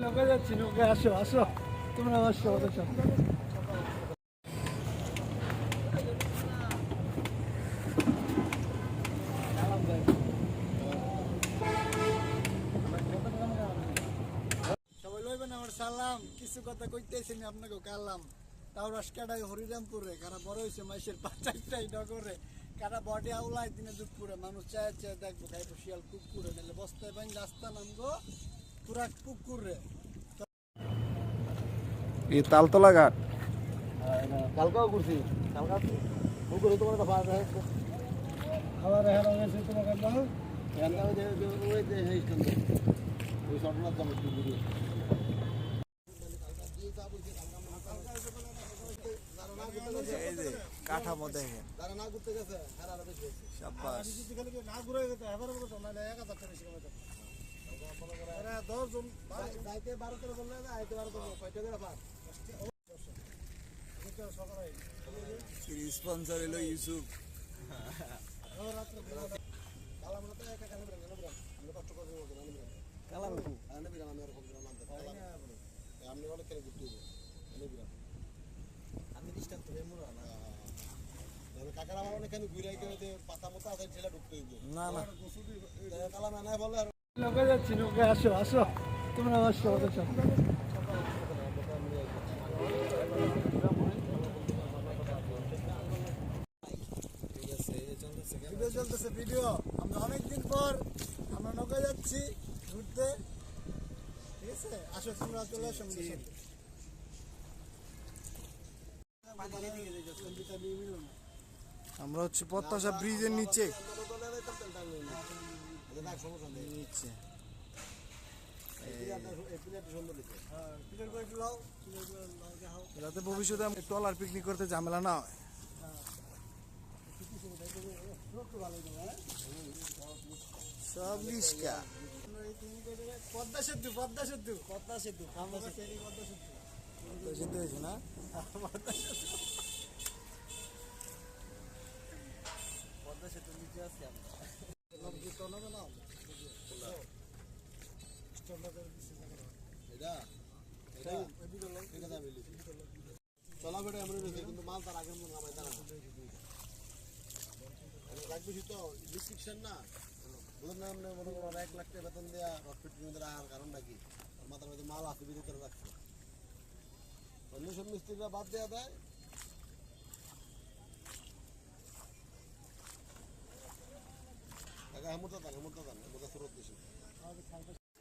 নৌকা যাচ্ছি নৌকা আসো আসো। তোমরা আসো আমার সালাম। কিছু কথা কইতেছি না, আপনাকে কালাম তাও রসকাটাই হরিরামপুরে, কারা বড় হয়েছে মাইসের পাঁচাইটাই নগরে। কারা বডি আউলাই দিনে দুপুরে, মানুষ চায় চায় দেখব, খাইবো শিয়াল কুকুরে। নাহলে বস্তায় বাইন রাস্তা নামবো। পুরা কুকুরে এই তালতলা ঘাট? কালকাও করছি কালকা পুকুরে তোমার তো পাওয়া যায় হেরা হয়েছে তোমাকে দাও এখানটা ওই যে ওই যে এই স্ট্যান্ড ওই কাঠামো দেখেন না ঘুরতে গেছে হেরা আরও বেশি হয়েছে সাব্বাস। যদি খালি না ঘুরে গেছে এবার বলতো না এক হাজার টাকা বেশি কমাইতো এরা দশ জন যাইতে বারো তেরো বললে না আইতে বারো কয়টা করে পার? স্পন্সর ইউসুফ। বিরাম আমি দৃষ্টান্ত কাকার আমার অনেকখানি ঘুরে পাতা মতো আছে ছেলে ঢুকতে না না। কালাম আনায় বলে আর নৌকা যাচ্ছি নৌকা আসো আসো। তোমরা আসো চলতেছে ভিডিও চলতেছে ভিডিও। আমরা অনেকদিন পর আমরা নৌকা যাচ্ছি ঘুরতে। ঠিক আছে? আসো তোমরা চলে আসো আমরা হচ্ছে পত্তাশা ব্রিজের নিচে। নিচে পিঠের করে একটু লাও, পিঠের করে লাও দেখাও। যাতে ভবিষ্যতে আমি ট্রলার পিকনিক করতে ঝামেলা না হয়? সব করে- পদ্মা সেতু পদ্মা সেতু পদ্মা সেতু পদ্মা সেতু। হয়েছে না? পদ্মা সেতু। নিচে আছে আমরা জুতো নেবে না এটা এটা এটা দাবি চলা বেড়ে আমরা রয়েছে কিন্তু মাল তার আগের মনে আমায় তারা রাখবি তো? ইলেকট্রিশিয়ান না। ওদের নাম নেই মনে করো এক লাখ টাকা বেতন দেওয়া হসপিটাল মধ্যে রাখার কারণ নাকি? মাথার মধ্যে মাল আছে ভিতরে রাখছে। অন্য সব মিস্ত্রিরা বাদ দেওয়া দেয়। টাকা হেমন্ত দান হেমন্ত দান, হেমন্ত স্রোত বেশি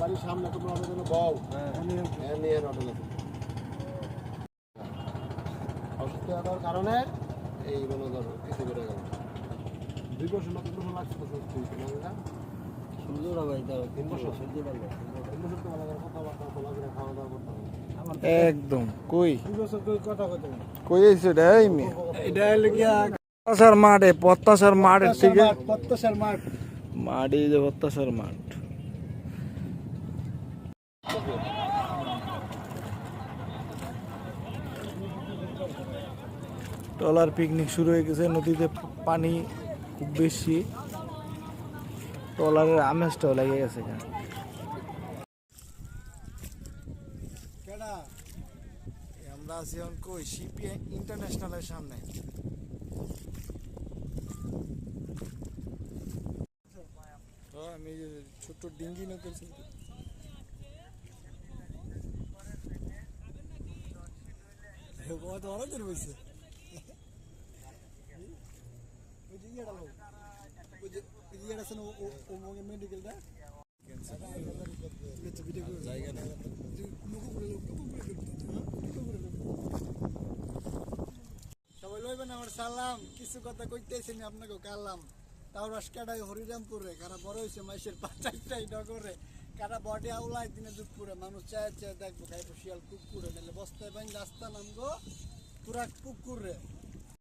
বাড়ির সামনে তোমরা আমাদের জন্য বউ। হ্যাঁ। নিয়ে হোটেলে অসুস্থ হওয়ার কারণে এই মনে করো কিছু করে গেল। দুই বছর না তিন বছর লাগছে তো সুস্থ না। সুন্দর হবে তিন বছর? সুন্দর হবে তিন বছর তো ভালো করে কথাবার্তা বলা খাওয়া দাওয়া করতে হবে। একদম। কই? দুই বছর কই কথা কথা কই আইছে? রে এই মেয়ে এটা হলো পত্তাশার মাঠে পত্তাশার মাঠের থেকে পত্তসার মাঠ। মাঠ যে পত্তাশার মাঠ। ট্রলার পিকনিক শুরু হয়ে গেছে নদীতে পানি খুব বেশি। ট্রলারের আমেজটাও লেগে গেছে আমরা আছি এখন কই? শিপি ইন্টারন্যাশনালের সামনে। আমি ছোট্ট ডিঙ্গি নৌকার ছবি ও তো অনেক দূর বসে ওই যে ইয়েটা ওই যে ইয়েটা আছে না ও মেডিকেলটা জায়গা না লইবেন আমার সালাম। কিছু কথা কইতেছি আমি আপনাকে কালাম তাও কাটাই হরিরামপুরে, কারা বড় হয়েছে মাইসের পাঁচাইটাই নগরে। কারা বডি আউলায় দিনে দুপুরে মানুষ চায় চায় দেখব, খাইবো শিয়াল কুকুরে, নাহলে বস্তায় বাইন রাস্তা নামগো পুরা পুকুরে।